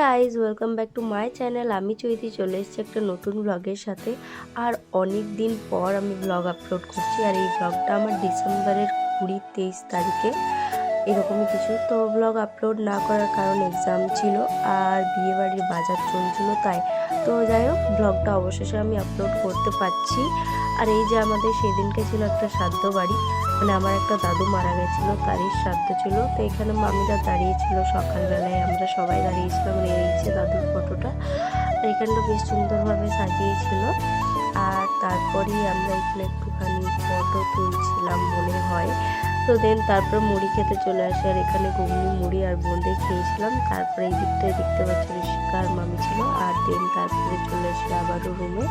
Guys welcome back to my channel আমি চৈতি চলে এসেছি একটা নতুন ব্লগের সাথে। আর অনেক দিন পর আমি ব্লগ আপলোড করছি, আর এই ব্লগটা আমার ডিসেম্বরের কুড়ি তেইশ তারিখে। এরকমই কিছু। তো ব্লগ আপলোড না করার কারণ এক্সাম ছিল, আর বিয়েবাড়ির বাজার চলছিল তাই। তো যাই হোক ব্লগটা অবশেষে আমি আপলোড করতে পারছি। আর এই যে আমাদের সেদিনকে ছিল একটা শ্রাদ্ধ বাড়ি মানে আমার একটা দাদু মারা গেছিল, তারই শ্রাদ্ধ ছিল। তো এখানে মামিরা দাঁড়িয়েছিল সকালবেলায়, আমরা সবাই দাঁড়িয়েছিলাম এই যে দাদুর ফটোটা। আর এখানটা বেশ সুন্দরভাবে সাজিয়েছিল। আর তারপরেই আমরা এখানে একটুখানি ফটো তুলছিলাম মনে হয়। তো দেন তারপর মুড়ি খেতে চলে আসে, আর এখানে ঘুগনি, মুড়ি আর বোঁদে খেয়েছিলাম। তারপরে এই দিকটায় দেখতে পাচ্ছি ঋষিকা আর মামি ছিল। আর দেন তারপরে চলে আসে আবারও রুমে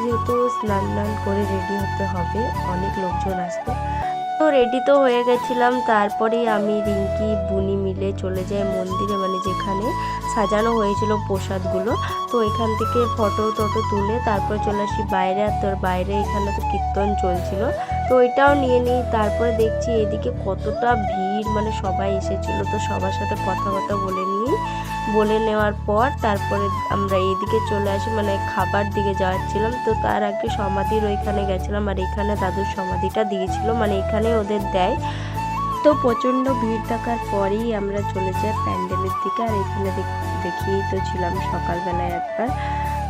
যেহেতু স্নান টান করে রেডি হতে হবে, অনেক লোকজন আসবে। তো রেডি তো হয়ে গেছিলাম তারপরেই আমি রিঙ্কি, বুনি মিলে চলে যাই মন্দিরে মানে যেখানে সাজানো হয়েছিল প্রসাদগুলো। তো এখান থেকে ফটো টটো তুলে তারপর চলে আসি বাইরে, আর তোর বাইরে এখানে তো কীর্তন চলছিল। তো ওইটাও নিয়ে নিই, তারপরে দেখছি এদিকে কতটা ভিড় মানে সবাই এসেছিল, তো সবার সাথে কথা কথাবার্তা বলে বলে নেওয়ার পর তারপরে আমরা এইদিকে চলে আসি মানে খাবার দিকে যাচ্ছিলাম। তো তার আগে সমাধির ওইখানে গেছিলাম আর এখানে দাদুর সমাধিটা দিয়েছিল মানে এখানে ওদের দেয়। তো প্রচণ্ড ভিড় থাকার পরেই আমরা চলে যাই প্যান্ডেলের দিকে আর এখানে দেখিয়েই তো ছিলাম সকালবেলায় একবার।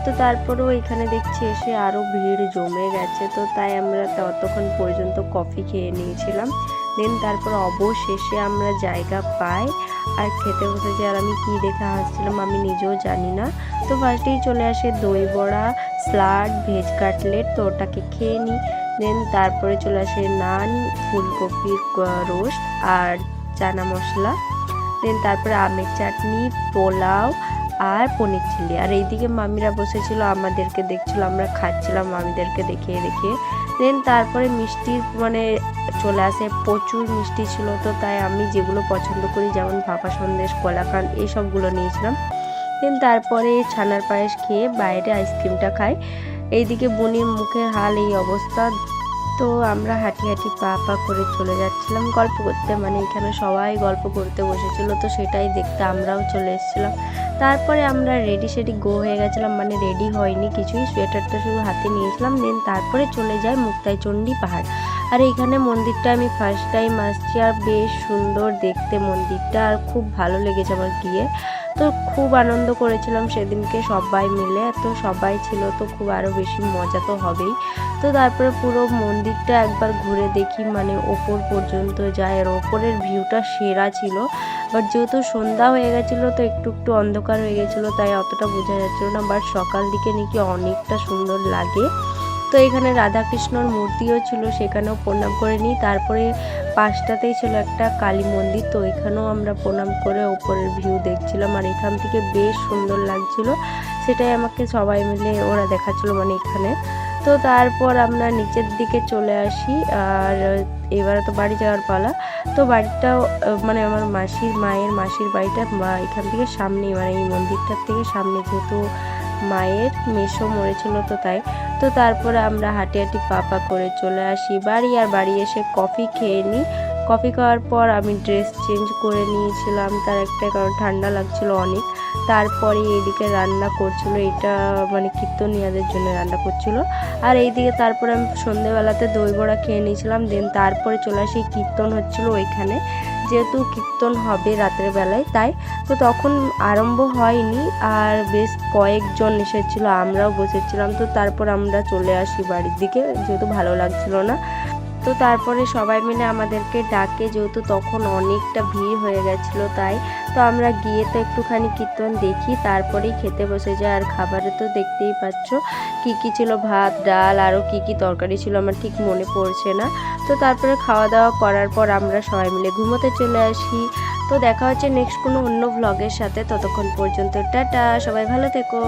তো তারপরেও এখানে দেখছি এসে আরও ভিড় জমে গেছে, তো তাই আমরা ততক্ষণ পর্যন্ত কফি খেয়ে নিয়েছিলাম। দেন, তারপর অবশেষে আমরা জায়গা পাই। আর খেতে বসেছি আর আমি কী দেখে হাসছিলাম আমি নিজেও জানি না। তো ফার্স্টেই চলে আসে দই বড়া, স্লাড, ভেজ কাটলেট, তো ওটাকে খেয়ে নিই। দেন তারপরে চলে আসে নান, ফুলকপির রোস্ট আর চানা মশলা। দেন তারপরে আমের চাটনি, পোলাও আর পনির চিলি। আর এইদিকে মামিরা বসেছিল, আমাদেরকে দেখছিল, আমরা খাচ্ছিলাম মামিদেরকে দেখিয়ে দেখিয়ে দেন তারপরে মিষ্টির মানে চলে আসে। প্রচুর মিষ্টি ছিল তো তাই আমি যেগুলো পছন্দ করি, যেমন ভাপা সন্দেশ, কলাকান, এইসবগুলো নিয়েছিলাম। দেন তারপরে ছানার পায়েস খেয়ে বাইরে আইসক্রিমটা খাই। এইদিকে বনির মুখের হাল এই অবস্থা। তো আমরা হাঁটি হাঁটি পা পা করে চলে যাচ্ছিলাম গল্প করতে। মানে এখানে সবাই গল্প করতে বসেছিল, তো সেটাই দেখতে আমরাও চলে এসেছিলাম। তারপরে আমরা রেডি সেডি গো হয়ে গেছিলাম মানে রেডি হয়নি কিছুই। সোয়েটারটা শুধু হাতে নিয়েছিলাম দেন তারপরে চলে যায় মুক্তাই চণ্ডী পাহাড়। আর এইখানে মন্দিরটা আমি ফার্স্ট টাইম আসছি, আর বেশ সুন্দর দেখতে মন্দিরটা, আর খুব ভালো লেগেছে আমার গিয়ে। তো খুব আনন্দ করেছিলাম সেদিনকে সবাই মিলে। তো সবাই ছিল তো খুব আরও বেশি মজা তো হবেই। তো তারপরে পুরো মন্দিরটা একবার ঘুরে দেখি মানে ওপর পর্যন্ত যায়। আর ওপরের ভিউটা সেরা ছিল। বাট যেহেতু সন্ধ্যা হয়ে গেছিল, তো একটু একটু অন্ধকার হয়ে গেছিল, তাই অতটা বোঝা যাচ্ছিল না। বাট সকাল দিকে নাকি অনেকটা সুন্দর লাগে। তো এখানে রাধাকৃষ্ণর মূর্তিও ছিল, সেখানেও প্রণাম করে নিই। তারপরে পাশটাতেই ছিল একটা কালী মন্দির, তো এখানেও আমরা প্রণাম করে ওপরের ভিউ দেখছিলাম। আর এখান থেকে বেশ সুন্দর লাগছিল, সেটাই আমাকে সবাই মিলে ওরা দেখাচ্ছিলো মানে এখানে। তো তারপর আমরা নিচের দিকে চলে আসি, আর এবারে তো বাড়ি যাওয়ার পালা। তো বাড়িটাও মানে আমার মাসির, মায়ের, মাসির বাড়িটা এখান থেকে সামনেই মানে এই মন্দিরটার থেকে সামনে যেহেতু মায়ের মেশো মরেছিল তো তাই। তো তারপরে আমরা হাঁটি হাঁটি পাপা করে চলে আসি বাড়ি। আর বাড়ি এসে কফি খেয়ে নিই কফি খাওয়ার পর আমি ড্রেস চেঞ্জ করে নিয়েছিলাম। তার একটা কারণ ঠান্ডা লাগছিল অনেক। তারপরে এইদিকে রান্না করছিল। এটা মানে কীর্তনিয়াদের জন্য রান্না করছিল। আর এইদিকে তারপরে আমি সন্ধেবেলাতে দই বড়া খেয়ে নিয়েছিলাম। দেন তারপরে চলে আসি কীর্তন হচ্ছিল ওইখানে। যেহেতু কীর্তন হবে রাতের বেলায়, তাই তো তখন আরম্ভ হয়নি। আর বেশ কয়েকজন এসেছিল, আমরাও বসেছিলাম। তো তারপর আমরা চলে আসি বাড়ির দিকে, যেহেতু ভালো লাগছিল না। তো তারপরে সবাই মিলে আমাদেরকে ডাকে, যেহেতু তখন অনেকটা ভিড় হয়ে গেছিল তাই। তো আমরা গিয়ে তো একটুখানি কীর্তন দেখি, তারপরেই খেতে বসে যায় আর খাবারে তো দেখতেই পাচ্ছ কি কি ছিল, ভাত, ডাল, আরও কি কি তরকারি ছিল, আমার ঠিক মনে পড়ছে না। তো তারপরে খাওয়া দাওয়া করার পর আমরা সবাই মিলে ঘুমোতে চলে আসি। তো দেখা হচ্ছে নেক্সট কোনো অন্য ভ্লগের সাথে। ততক্ষণ পর্যন্ত টাটা, সবাই ভালো থেকো।